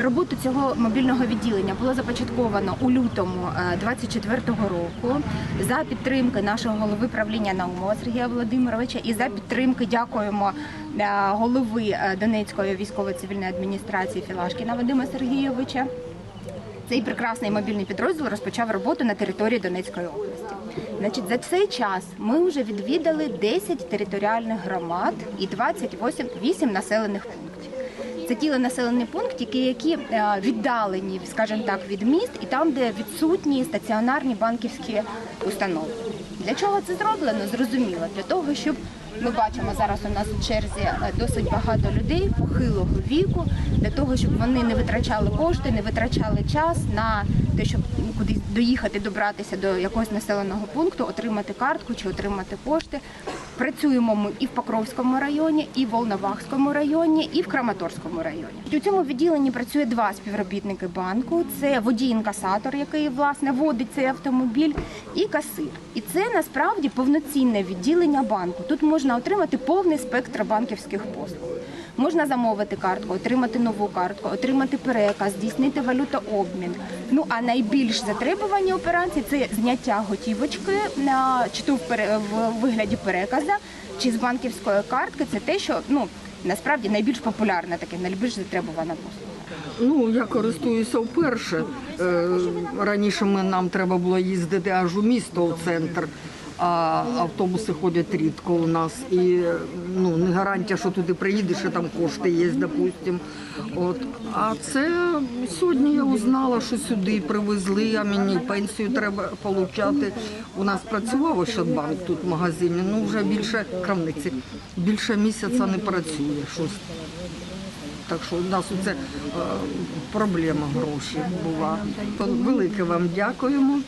роботу цього мобільного відділення було започатковано у лютому 24-го року за підтримки нашого голови правління Наумова Сергія Володимировича і за підтримки дякуємо е, голови е, Донецької військово-цивільної адміністрації Філашкіна Вадима Сергійовича. Цей прекрасний мобільний підрозділ розпочав роботу на території Донецької області. Значить, за цей час ми вже відвідали 10 територіальних громад і 28 8 населених пунктів. Це ті населені пункти, які е, віддалені, скажімо так, від міст, і там, де відсутні стаціонарні банківські установи. Для чого це зроблено? Зрозуміло. Для того, щоб ми бачимо зараз у нас у черзі е, досить багато людей похилого віку, для того, щоб вони не витрачали кошти, не витрачали час на те, щоб кудись доїхати, добратися до якогось населеного пункту, отримати картку чи отримати кошти. Працюємо ми і в Покровському районі, і в Волновахському районі, і в Краматорському районі. У цьому відділенні працює два співробітники банку: це водій-інкасатор, який власне водить цей автомобіль, і касир. І це насправді повноцінне відділення банку. Тут можна отримати повний спектр банківських послуг. Можна замовити картку, отримати нову картку, отримати переказ, здійснити валютообмін. Ну а найбільш затребувані операції це зняття готівочки на чи то в пере- в переказа, чи з банківської картки. Це те, що ну насправді найбільш популярна таке, найбільш затребувана послуга. Ну, я користуюся вперше. Е, Раніше нам треба було їздити аж у місто, у центр, а автобуси ходять рідко у нас. І ну, не гарантія, що туди приїдеш, і там кошти є, допустим. От. А це сьогодні я узнала, що сюди привезли, а мені пенсію треба отримати. У нас працював Ощадбанк тут в магазині, ну вже більше крамниці, більше місяця не працює. Щось так що у нас це е, проблема гроші була. Велике вам дякуємо,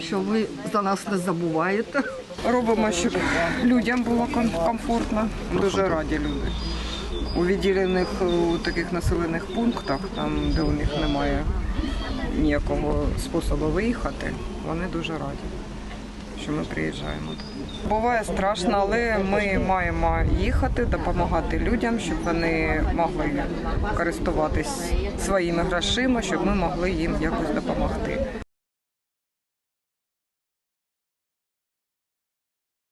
що ви за нас не забуваєте. Робимо, щоб людям було комфортно. Дуже раді люди. У відділених у таких населених пунктах, там де у них немає ніякого способу виїхати, вони дуже раді, що ми приїжджаємо. Буває страшно, але ми маємо їхати, допомагати людям, щоб вони могли користуватись своїми грошима, щоб ми могли їм якось допомогти.